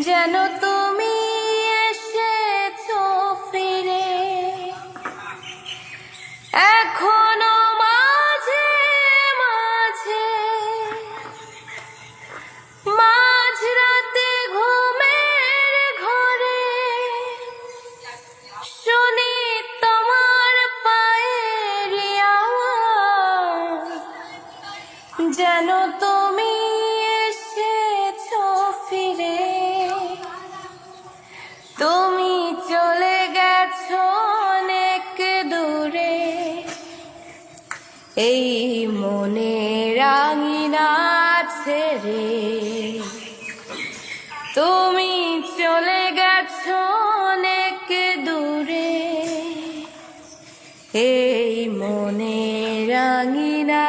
যেন তুমি এসেছ ফিরে। এখনও মাঝে মাঝে মাঝরাতে শুনি তোমার পায়ের যেন তুমি তুমি চলে গেছো অনেক দূরে। এই মনে রাঙিনা ছেড়ে তুমি চলে গেছো অনেক দূরে। এই মনে রাঙিনা